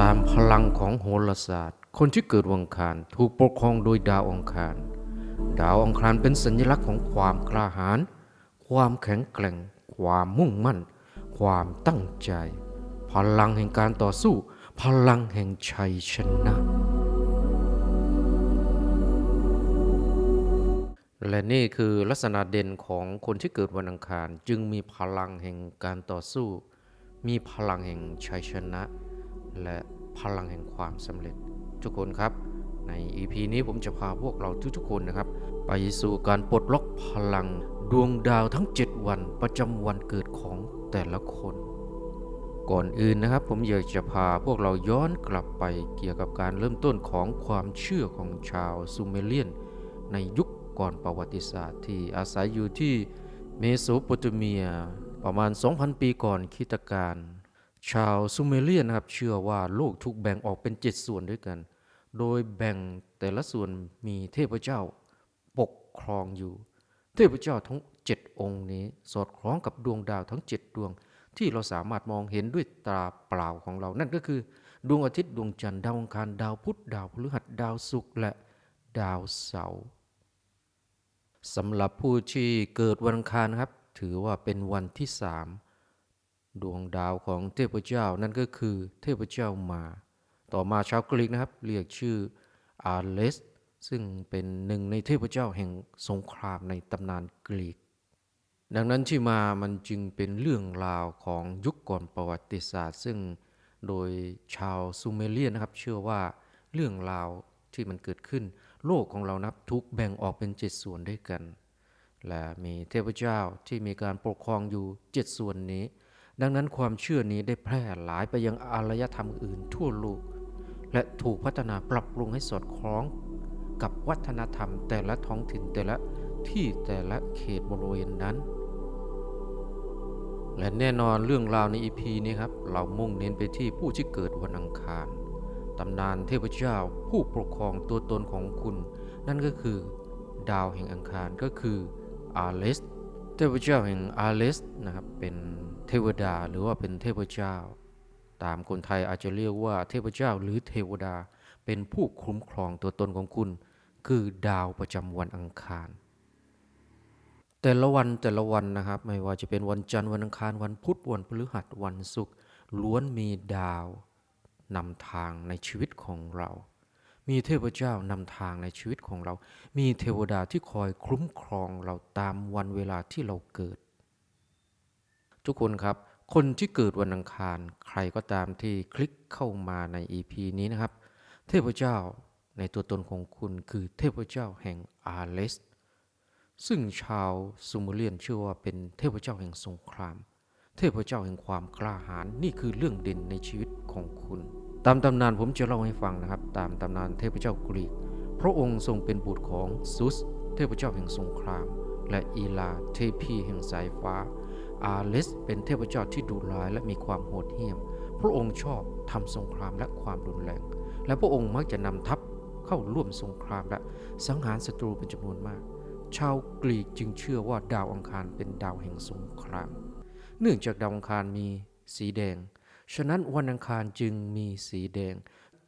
ตามพลังของโหราศาสตร์ คนที่เกิดวังคารถูกปกครองโดยดาวองคาร ดาวองคารเป็นสัญลักษณ์ของความกล้าหาญ ความแข็งแกร่ง ความมุ่งมั่น ความตั้งใจ พลังแห่งการต่อสู้ พลังแห่งชัยชนะ และนี่คือลักษณะเด่นของคนที่เกิดวันอังคาร จึงมีพลังแห่งการต่อสู้ มีพลังแห่งชัยชนะ และพลังแห่งความสำเร็จทุกคนครับ ใน EP นี้ผมจะพาพวกเราทุกๆคนนะครับ ไปสู่การปลดล็อกพลังดวงดาวทั้ง 7 วันประจำวันเกิดของแต่ละคน ก่อนอื่นนะครับ ผมอยากจะพาพวกเราย้อนกลับไปเกี่ยวกับการเริ่มต้นของความเชื่อของชาวซูเมเรียน ในยุคก่อนประวัติศาสตร์ที่อาศัยอยู่ที่เมโสโปเตเมียประมาณ 2,000 ปีก่อนคริสตกาล ชาวซูเมเรียนนะครับ เชื่อว่าโลกถูกแบ่งออกเป็น7ส่วนด้วยกัน โดยแบ่งแต่ละส่วนมีเทพเจ้าปกครองอยู่ เทพเจ้าทั้ง7องค์นี้ สอดคล้องกับดวงดาวทั้ง7ดวง ที่เราสามารถมองเห็นด้วยตาเปล่าของเรา นั่นก็คือ ดวงอาทิตย์ดวงจันทร์ดาวอังคารดาวพุธดาวพฤหัสดาวศุกร์และดาวเสาร์สำหรับผู้ที่เกิดวันอังคารนครับ ถือว่าเป็นวันที่สาม ดวงดาวของเทพเจ้านั่นก็คือเทพเจ้ามา ต่อมาชาวกรีกนะครับ เรียกชื่ออาร์เลสซึ่งเป็นหนึ่งในเทพเจ้าแห่งสงครามในตำนานกรีก ดังนั้นที่มามันจึงเป็นเรื่องราวของยุคก่อนประวัติศาสตร์ ซึ่งโดยชาวซูเมเรียนนะครับ เชื่อว่าเรื่องราวที่มันเกิดขึ้น โลกของเรานับทุกแบ่งออกเป็นเจ็ดส่วนด้วยกัน และมีเทพเจ้าที่มีการปกครองอยู่เจ็ดส่วนนี้ ดังนั้นความเชื่อนี้ได้แพร่หลายไปยังอารยธรรมอื่นทั่วโลก และถูกพัฒนาปรับปรุงให้สอดคล้อง กับวัฒนธรรมแต่ละท้องถิ่นแต่ละที่แต่ละเขตบริเวณนั้น และแน่นอนเรื่องราวใน EP นี้ครับ เรามุ่งเน้นไปที่ผู้ที่เกิดวันอังคารตำนานเทพเจ้าผู้ปกครองตัวตนของคุณ นั่นก็คือ ดาวแห่งอังคารก็คืออาเลสเทพเจ้าแห่งอาเลสนะครับเป็น เทวดาหรือว่าเป็นเทพเจ้า ตามคนไทยอาจจะเรียกว่าเทพเจ้าหรือเทวดาเป็นผู้คุ้มครองตัวตนของคุณ คือดาวประจำวันอังคาร แต่ละวันแต่ละวันนะครับ ไม่ว่าจะเป็นวันจันทร์วันอังคารวันพุธวันพฤหัสวันศุกร์ล้วนมีดาวนำทางในชีวิตของเรา มีเทพเจ้านำทางในชีวิตของเรา มีเทวดาที่คอยคุ้มครองเราตามวันเวลาที่เราเกิด ทุกคนครับ คนที่เกิดวันอังคาร ใครก็ตามที่คลิกเข้ามาใน EP นี้นะครับ เทพเจ้าในตัวตนของคุณคือเทพเจ้าแห่งอาเลส ซึ่งชาวซูเมเรียนเชื่อว่าเป็นเทพเจ้าแห่งสงคราม เทพเจ้าแห่งความกล้าหาญนี่คือเรื่องเด่นในชีวิตของคุณ ตามตำนานผมจะเล่าให้ฟังนะครับ ตามตำนานเทพเจ้ากรีก พระองค์ทรงเป็นบุตรของซุส เทพเจ้าแห่งสงคราม และอีลาเทพีแห่งสายฟ้า อาเลสเป็นเทพเจ้าที่ดุร้ายและมีความโหดเหี้ยม พระองค์ชอบทำสงครามและความรุนแรง และพระองค์มักจะนำทัพเข้าร่วมสงครามและสังหารศัตรูเป็นจำนวนมาก ชาวกรีกจึงเชื่อว่าดาวอังคารเป็นดาวแห่งสงคราม เนื่องจากดาวอังคารมีสีแดง ฉะนั้นวันอังคารจึงมีสีแดง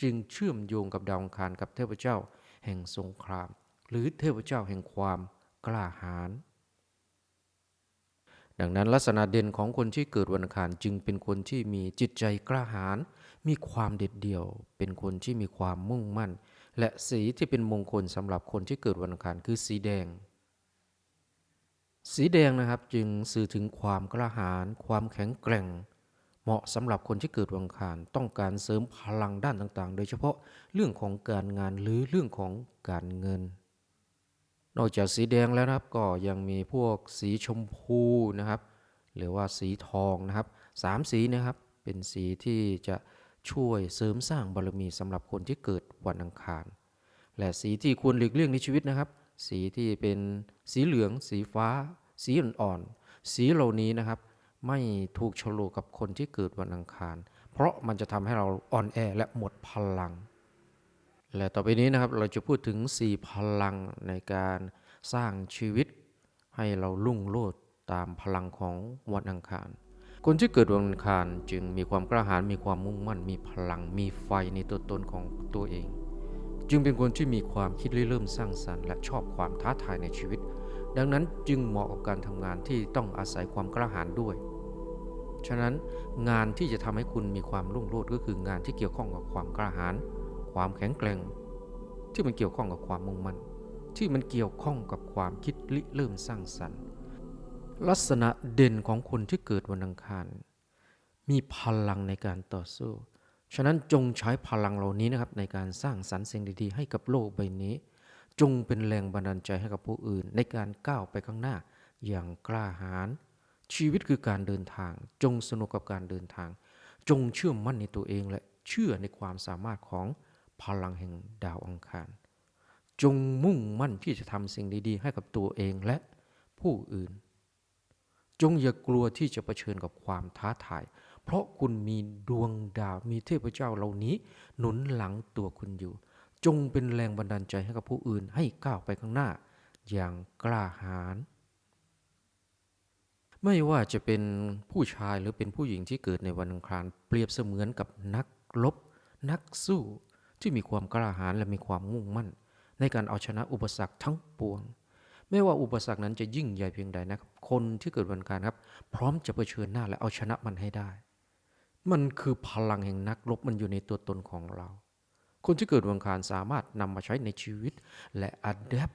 จึงเชื่อมโยงกับดาวอังคารกับเทพเจ้า แห่งสงคราม หรือเทพเจ้าแห่งความกล้าหาญ ดังนั้นลักษณะเด่นของคนที่เกิดวันอังคารจึงเป็นคนที่มีจิตใจกล้าหาญมีความเด็ดเดี่ยว เป็นคนที่มีความมุ่งมั่น และสีที่เป็นมงคลสำหรับคนที่เกิดวันอังคารคือสีแดง สีแดงนะครับจึงสื่อถึงความกล้าหาญความแข็งแกร่ง เหมาะสำหรับคนที่เกิดวันอังคารต้องการเสริมพลังด้านต่างๆ โดยเฉพาะเรื่องของการงานหรือเรื่องของการเงิน นอกจากสีแดงแล้วนะครับก็ยังมีพวกสีชมพูนะครับ หรือว่าสีทองนะครับสามสีนะครับเป็นสีที่จะช่วยเสริมสร้างบารมีสำหรับคนที่เกิดวันอังคาร และสีที่ควรหลีกเลี่ยงในชีวิตนะครับ สีที่เป็นสีเหลือง สีฟ้า สีอ่อนๆสีเหล่านี้นะครับ ไม่ถูกโฉลกกับคนที่เกิดวันอังคาร เพราะมันจะทำให้เราอ่อนแอและหมดพลัง และต่อไปนี้นะครับเราจะพูดถึง 4 พลังในการสร้างชีวิต ให้เราลุ่งโลดตามพลังของวันอังคาร คนที่เกิดวันอังคารจึงมีความกล้าหาญมีความมุ่งมั่น มีพลังมีไฟในตัวตนของตัวเอง จึงเป็นคนที่มีความคิดริเริ่มสร้างสรรค์ และชอบความท้าทายในชีวิต ดังนั้นจึงเหมาะกับการทำงานที่ต้องอาศัยความกล้าหาญด้วย ฉะนั้นงานที่จะทำให้คุณมีความรุ่งโรจน์ก็คืองานที่เกี่ยวข้องกับความกล้าหาญ ความแข็งแกร่ง ที่มันเกี่ยวข้องกับความมุ่งมั่น ที่มันเกี่ยวข้องกับความคิดริเริ่มสร้างสรรค์ ลักษณะเด่นของคนที่เกิดวันอังคาร มีพลังในการต่อสู้ ฉะนั้นจงใช้พลังเหล่านี้นะครับในการสร้างสรรค์สิ่งดีๆ ให้กับโลกใบนี้ จงเป็นแรงบันดาลใจให้กับผู้อื่น ในการก้าวไปข้างหน้าอย่างกล้าหาญชีวิตคือการเดินทาง จงสนุกกับการเดินทาง จงเชื่อมั่นในตัวเองและเชื่อในความสามารถของ พลังแห่งดาวอังคาร จงมุ่งมั่นที่จะทำสิ่งดี ๆ ให้กับตัวเองและผู้อื่น จงอย่ากลัวที่จะเผชิญกับความท้าทาย เพราะคุณมีดวงดาวมีเทพเจ้าเหล่านี้ หนุนหลังตัวคุณอยู่ จงเป็นแรงบันดาลใจให้กับผู้อื่นให้ก้าวไปข้างหน้า อย่างกล้าหาญไม่ว่าจะเป็นผู้ชายหรือเป็นผู้หญิงที่เกิดในวันอังคาร เปรียบเสมือนกับนักรบนักสู้ ที่มีความกล้าหาญและมีความมุ่งมั่น ในการเอาชนะอุปสรรคทั้งปวง ไม่ว่าอุปสรรคนั้นจะยิ่งใหญ่เพียงใดนะครับ คนที่เกิดวันอังคารครับ พร้อมจะเผชิญหน้าและเอาชนะมันให้ได้ มันคือพลังแห่งนักรบมันอยู่ในตัวตนของเรา คนที่เกิดวันอังคารสามารถนำมาใช้ในชีวิตและอัดแอป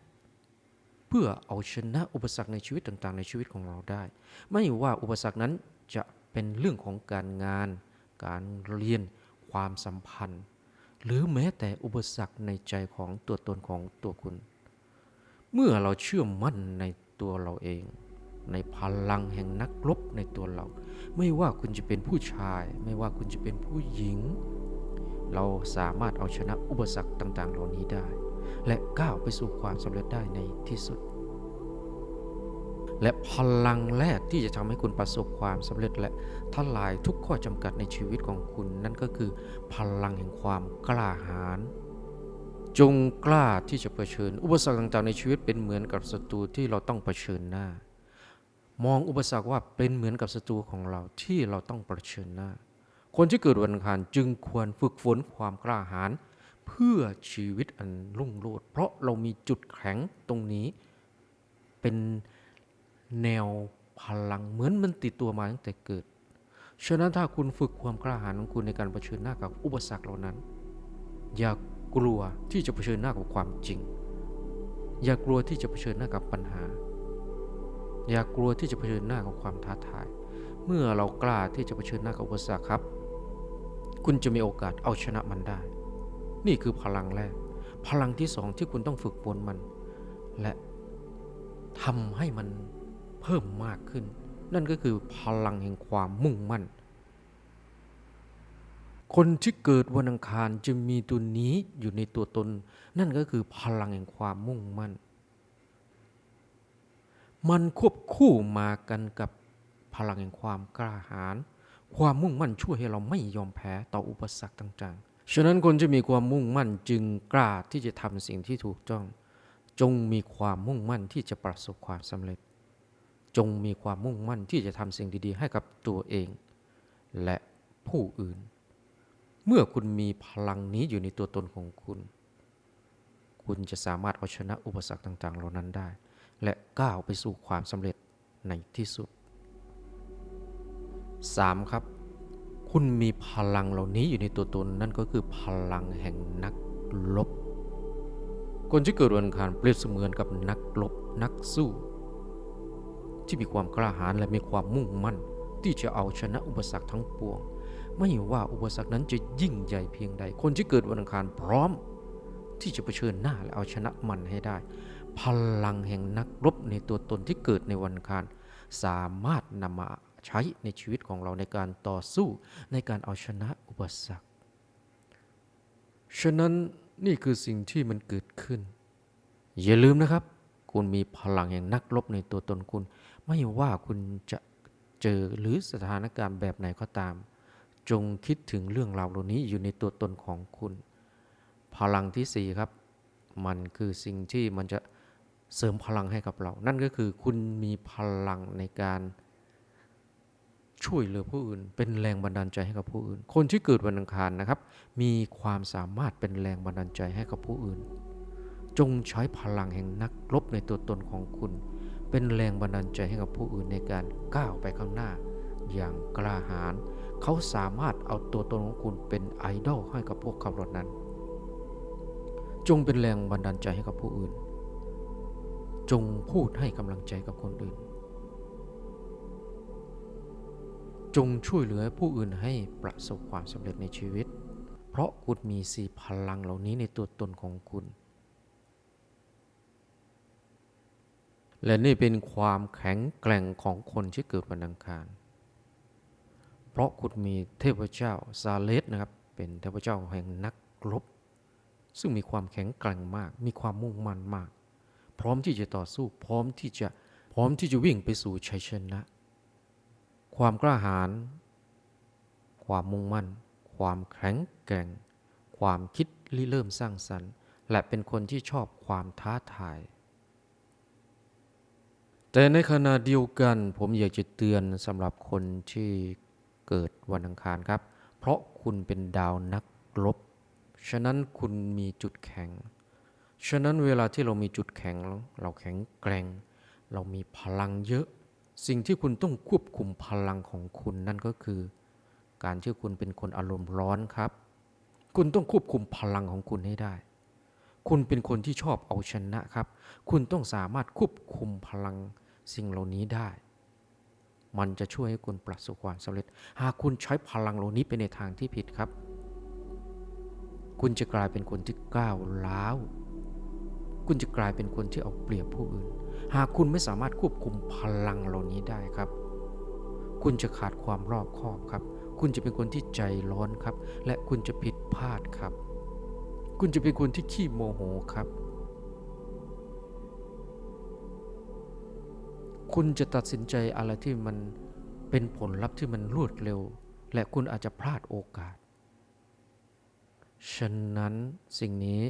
เพื่อเอาชนะอุปสรรคในชีวิตต่างๆ ในชีวิตของเราได้ ไม่ว่าอุปสรรคนั้นจะเป็นเรื่องของการงาน การเรียน ความสัมพันธ์ หรือแม้แต่อุปสรรคในใจของตัวตนของตัวคุณ เมื่อเราเชื่อมั่นในตัวเราเอง ในพลังแห่งนักรบในตัวเรา ไม่ว่าคุณจะเป็นผู้ชาย ไม่ว่าคุณจะเป็นผู้หญิง เราสามารถเอาชนะอุปสรรคต่าง ๆ เหล่านี้ได้ และก้าวไปสู่ความสำเร็จได้ในที่สุด และพลังแรกที่จะทำให้คุณประสบความสำเร็จและทลายทุกข้อจำกัดในชีวิตของคุณ นั่นก็คือพลังแห่งความกล้าหาญจงกล้าที่จะเผชิญ อุปสรรคต่างๆ ในชีวิตเป็นเหมือนกับศัตรูที่เราต้องเผชิญหน้า มองอุปสรรคว่าเป็นเหมือนกับศัตรูของเราที่เราต้องเผชิญหน้า คนที่เกิดวันอังคารจึงควรฝึกฝนความกล้าหาญเพื่อชีวิตอันรุ่งโรจน์เพราะเรามีจุดแข็งตรงนี้เป็น แนวพลังเหมือนมันติดตัวมาตั้งแต่เกิด ฉะนั้นถ้าคุณฝึกความกล้าหาญของคุณในการเผชิญหน้ากับอุปสรรคเหล่านั้น อย่ากลัวที่จะเผชิญหน้ากับความจริง อย่ากลัวที่จะเผชิญหน้ากับปัญหา อย่ากลัวที่จะเผชิญหน้ากับความท้าทาย เมื่อเรากล้าที่จะเผชิญหน้ากับอุปสรรคครับ คุณจะมีโอกาสเอาชนะมันได้ นี่คือพลังแรก พลังที่สองที่คุณต้องฝึกฝนมัน และทำให้มัน เพิ่มมากขึ้น นั่นก็คือพลังแห่งความมุ่งมั่น คนที่เกิดวันอังคารจะมีตัวนี้อยู่ในตัวตน นั่นก็คือพลังแห่งความมุ่งมั่น มันควบคู่มากันกับพลังแห่งความกล้าหาญความมุ่งมั่นช่วยให้เราไม่ยอมแพ้ต่ออุปสรรคต่างๆ ฉะนั้นคนที่มีความมุ่งมั่นจึงกล้าที่จะทำสิ่งที่ถูกต้อง จงมีความมุ่งมั่นที่จะประสบความสำเร็จ จงมีความมุ่งมั่นที่จะทำสิ่งดีๆ ให้กับตัวเอง และผู้อื่น เมื่อคุณมีพลังนี้อยู่ในตัวตนของคุณ คุณจะสามารถเอาชนะอุปสรรคต่าง ๆ เหล่านั้นได้ และก้าวไปสู่ความสำเร็จในที่สุด 3. ครับ คุณมีพลังเหล่านี้อยู่ในตัวตนนั่นก็คือพลังแห่งนักรบคนที่เกิดวันคารเปรียบเสมือนกับนักรบนักสู้ ที่มีความกล้าหาญและมีความมุ่งมั่น ที่จะเอาชนะอุปสรรคทั้งปวง ไม่ว่าอุปสรรคนั้นจะยิ่งใหญ่เพียงใด คนที่เกิดวันอังคารพร้อม ที่จะเผชิญหน้าและเอาชนะมันให้ได้ พลังแห่งนักรบในตัวตนที่เกิดในวันอังคาร สามารถนำมาใช้ในชีวิตของเราในการต่อสู้ในการเอาชนะอุปสรรค ฉะนั้นนี่คือสิ่งที่มันเกิดขึ้น อย่าลืมนะครับ คุณมีพลังแห่งนักรบในตัวตนคุณ ไม่ว่าคุณจะเจอหรือสถานการณ์แบบไหนก็ตาม จงคิดถึงเรื่องราวเหล่านี้อยู่ในตัวตนของคุณ พลังที่สี่ครับ มันคือสิ่งที่มันจะเสริมพลังให้กับเรา นั่นก็คือคุณมีพลังในการช่วยเหลือผู้อื่น เป็นแรงบันดาลใจให้กับผู้อื่น คนที่เกิดวันอังคารนะครับ มีความสามารถเป็นแรงบันดาลใจให้กับผู้อื่น จงใช้พลังแห่งนักรบในตัวตนของคุณ เป็นแรงบันดาลใจให้กับผู้อื่นในการก้าวไปข้างหน้า อย่างกล้าหาญเขาสามารถเอาตัวตนของคุณเป็นไอดอลให้กับพวกเขาเหล่านั้น จงเป็นแรงบันดาลใจให้กับผู้อื่น จงพูดให้กำลังใจกับคนอื่น จงช่วยเหลือผู้อื่นให้ประสบความสำเร็จในชีวิต เพราะคุณมีสีพลังเหล่านี้ในตัวตนของคุณ และนี่เป็นความแข็งแกร่งของคนที่เกิดวันอังคาร เพราะคุณมีเทพเจ้าซาเลสนะครับ เป็นเทพเจ้าแห่งนักรบ ซึ่งมีความแข็งแกร่งมาก มีความมุ่งมั่นมาก พร้อมที่จะต่อสู้ พร้อมที่จะ พร้อมที่จะวิ่งไปสู่ชัยชนะ ความกล้าหาญ ความมุ่งมั่น ความแข็งแกร่ง ความคิดริเริ่มสร้างสรรค์ และเป็นคนที่ชอบความท้าทาย แต่ในขณะเดียวกันผมอยากจะเตือนสำหรับคนที่เกิดวันอังคารครับ เพราะคุณเป็นดาวนักรบฉะนั้นคุณมีจุดแข็ง ฉะนั้นเวลาที่เรามีจุดแข็ง เราแข็งแกร่ง เรามีพลังเยอะ สิ่งที่คุณต้องควบคุมพลังของคุณนั่นก็คือ การที่คุณเป็นคนอารมณ์ร้อนครับ คุณต้องควบคุมพลังของคุณให้ได้คุณเป็นคนที่ชอบเอาชนะครับ คุณต้องสามารถควบคุมพลัง สิ่งเหล่านี้ได้ มันจะช่วยให้คุณประสบความสำเร็จ หากคุณใช้พลังเหล่านี้ไปในทางที่ผิดครับ คุณจะกลายเป็นคนที่ก้าวร้าว คุณจะกลายเป็นคนที่เอาเปรียบผู้อื่น หากคุณไม่สามารถควบคุมพลังเหล่านี้ได้ครับ คุณจะขาดความรอบคอบครับ คุณจะเป็นคนที่ใจร้อนครับ และคุณจะผิดพลาดครับ คุณจะเป็นคนที่ขี้โมโหครับ คุณจะตัดสินใจอะไรที่มันเป็นผลลัพธ์ที่มันรวดเร็ว และคุณอาจจะพลาดโอกาส ฉะนั้นสิ่งนี้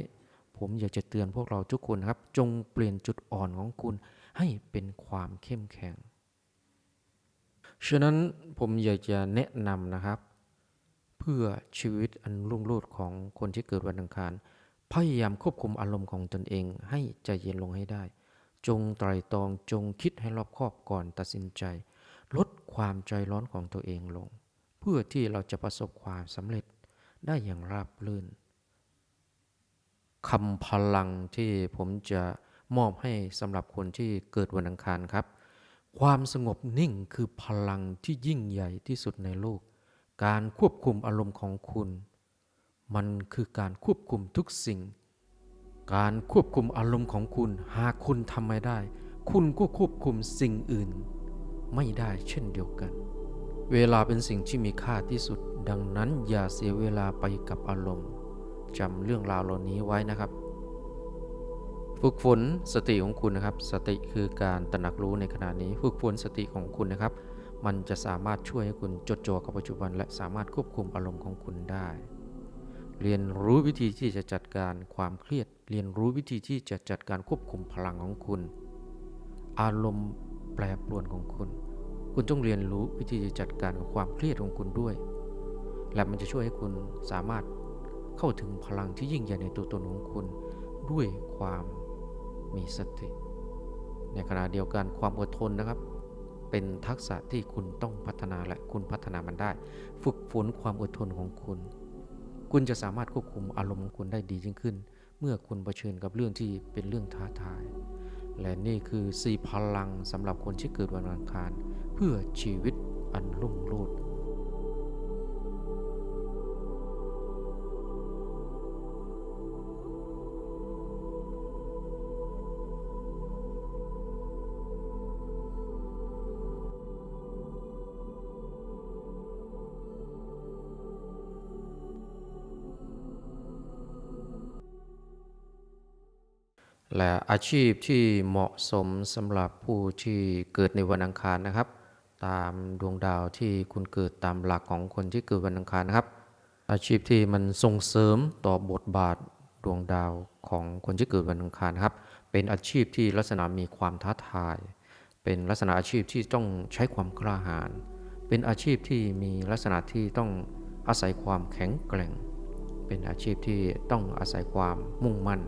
ผมอยากจะเตือนพวกเราทุกคนครับ จงเปลี่ยนจุดอ่อนของคุณให้เป็นความเข้มแข็ง ฉะนั้นผมอยากจะแนะนำนะครับ เพื่อชีวิตอันรุ่งโรจน์ของคนที่เกิดวันอังคาร พยายามควบคุมอารมณ์ของตนเองให้ใจเย็นลงให้ได้ จงไตรตรองจงคิดให้รอบคอบก่อนตัดสินใจ ลดความใจร้อนของตัวเองลง เพื่อที่เราจะประสบความสำเร็จได้อย่างราบรื่นคำพลังที่ผมจะมอบให้สำหรับคนที่เกิดวันอังคารครับ ความสงบนิ่งคือพลังที่ยิ่งใหญ่ที่สุดในโลก การควบคุมอารมณ์ของคุณ มันคือการควบคุมทุกสิ่ง การควบคุมอารมณ์ของคุณ หากคุณทำไม่ได้ คุณก็ควบคุมสิ่งอื่น ไม่ได้เช่นเดียวกัน เวลาเป็นสิ่งที่มีค่าที่สุด ดังนั้นอย่าเสียเวลาไปกับอารมณ์จำเรื่องราวเหล่านี้ไว้นะครับ ฝึกฝนสติของคุณนะครับ สติคือการตระหนักรู้ในขณะนี้ ฝึกฝนสติของคุณนะครับ มันจะสามารถช่วยให้คุณจดจ่อกับปัจจุบัน และสามารถควบคุมอารมณ์ของคุณได้ เรียนรู้วิธีที่จะจัดการความเครียด เรียนรู้วิธีที่จะจัดการควบคุมพลังของคุณ อารมณ์แปรปรวนของคุณ คุณต้องเรียนรู้วิธีจะจัดการกับความเครียดของคุณด้วย และมันจะช่วยให้คุณสามารถเข้าถึงพลังที่ยิ่งใหญ่ในตัวตนของคุณ ด้วยความมีสติ ในขณะเดียวกันความอดทนนะครับ เป็นทักษะที่คุณต้องพัฒนาและคุณพัฒนามันได้ ฝึกฝนความอดทนของคุณ คุณจะสามารถควบคุมอารมณ์ของคุณได้ดียิ่งขึ้น เมื่อคุณเผชิญกับเรื่องที่เป็นเรื่องท้าทาย และนี่คือสี่พลังสำหรับคนที่เกิดวันอังคาร เพื่อชีวิตอันรุ่งโรจน์ และอาชีพที่เหมาะสมสำหรับผู้ที่เกิดในวันอังคารนะครับ ตามดวงดาวที่คุณเกิดตามหลักของคนที่เกิดวันอังคารนะครับ อาชีพที่มันส่งเสริมต่อบทบาทดวงดาวของคนที่เกิดวันอังคารครับ เป็นอาชีพที่ลักษณะมีความท้าทาย เป็นลักษณะอาชีพที่ต้องใช้ความกล้าหาญ เป็นอาชีพที่มีลักษณะที่ต้องอาศัยความแข็งแกร่ง เป็นอาชีพที่ต้องอาศัยความมุ่งมั่น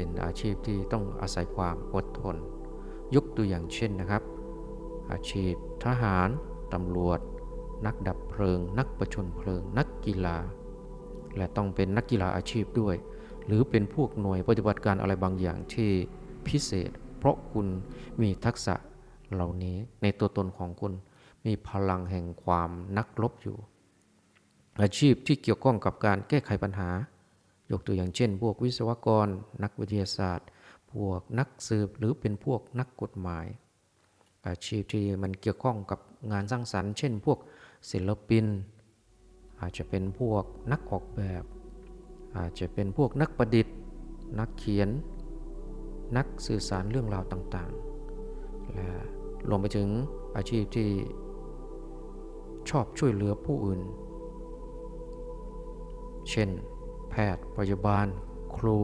เป็นอาชีพที่ต้องอาศัยความอดทน ยกตัวอย่างเช่นนะครับ อาชีพทหาร ตำรวจ นักดับเพลิง นักประชนเพลิง นักกีฬา และต้องเป็นนักกีฬาอาชีพด้วย หรือเป็นพวกหน่วยปฏิบัติการอะไรบางอย่างที่พิเศษ เพราะคุณมีทักษะเหล่านี้ในตัวตนของคุณมีพลังแห่งความนักรบอยู่ อาชีพที่เกี่ยวข้องกับการแก้ไขปัญหา ยกตัวอย่างเช่น พวกวิศวกร นักวิทยาศาสตร์ พวกนักสืบหรือเป็นพวกนักกฎหมาย อาชีพที่มันเกี่ยวข้องกับงานสร้างสรรค์ เช่น พวกศิลปิน อาจจะเป็นพวกนักออกแบบ อาจจะเป็นพวกนักประดิษฐ์ นักเขียน นักสื่อสารเรื่องราวต่างๆ และรวมไปถึงอาชีพที่ชอบช่วยเหลือผู้อื่น เช่น แพทย์ พยาบาล ครู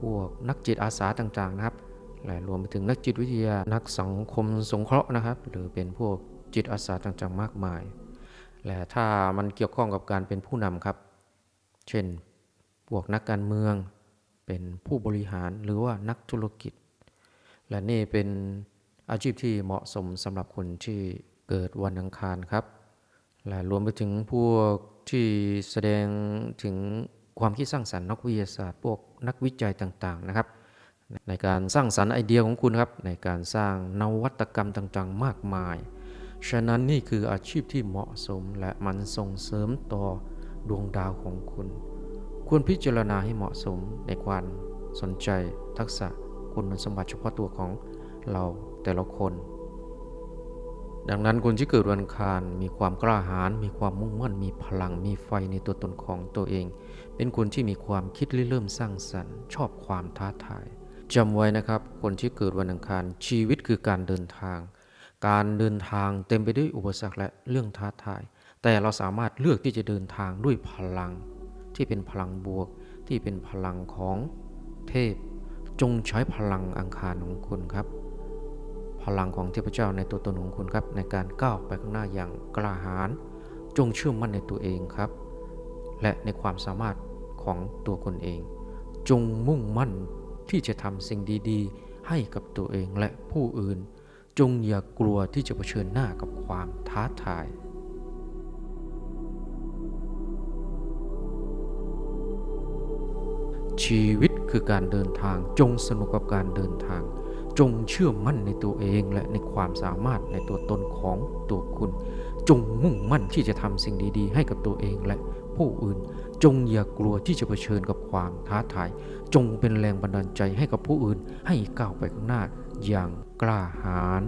พวกนักจิตอาสาต่างๆนะครับ และรวมไปถึงนักจิตวิทยา นักสังคมสงเคราะห์นะครับ หรือเป็นพวกจิตอาสาต่างๆมากมาย และถ้ามันเกี่ยวข้องกับการเป็นผู้นำครับ เช่น พวกนักการเมือง เป็นผู้บริหารหรือว่านักธุรกิจ และนี่เป็นอาชีพที่เหมาะสมสำหรับคนที่เกิดวันอังคารครับ และรวมไปถึงพวกที่แสดงถึง ความคิดสร้างสรรค์นักวิทยาศาสตร์พวกนักวิจัยต่างๆนะครับ ในการสร้างสรรค์ไอเดียของคุณครับในการสร้างนวัตกรรมต่างๆ มากมาย ฉะนั้นนี่คืออาชีพที่เหมาะสมและมันส่งเสริมต่อดวงดาวของคุณ ควรพิจารณาให้เหมาะสมในความสนใจทักษะคุณสมบัติเฉพาะตัวของเราแต่ละคน ดังนั้นคนที่เกิดวันอังคารมีความกล้าหาญมีความมุ่งมั่นมีพลังมีไฟในตัวตนของตัวเอง เป็นคนที่มีความคิดริเริ่มสร้างสรรค์ ชอบความท้าทายจำไว้นะครับ คนที่เกิดวันอังคารชีวิตคือการเดินทาง การเดินทางเต็มไปด้วยอุปสรรคและเรื่องท้าทาย แต่เราสามารถเลือกที่จะเดินทางด้วยพลัง ที่เป็นพลังบวก ที่เป็นพลังของเทพ จงใช้พลังอังคารของคุณครับ ลังของเทพเจ้าในตัวตนของคุณครับ ในการก้าวไปข้างหน้าอย่างกล้าหาญจงเชื่อมั่นในตัวเองครับ และในความสามารถของตัวคุณเอง จงมุ่งมั่นที่จะทำสิ่งดีๆ ให้กับตัวเองและผู้อื่น จงอย่ากลัวที่จะเผชิญหน้ากับความท้าทายชีวิตคือการเดินทางจงสนุกกับการเดินทาง จงเชื่อมั่นในตัวเองและในความสามารถในตัวตนของตัวคุณ จงมุ่งมั่นที่จะทำสิ่งดีๆ ให้กับตัวเองและผู้อื่น จงอย่ากลัวที่จะเผชิญกับความท้าทาย จงเป็นแรงบันดาลใจให้กับผู้อื่นให้ก้าวไปข้างหน้าอย่างกล้าหาญ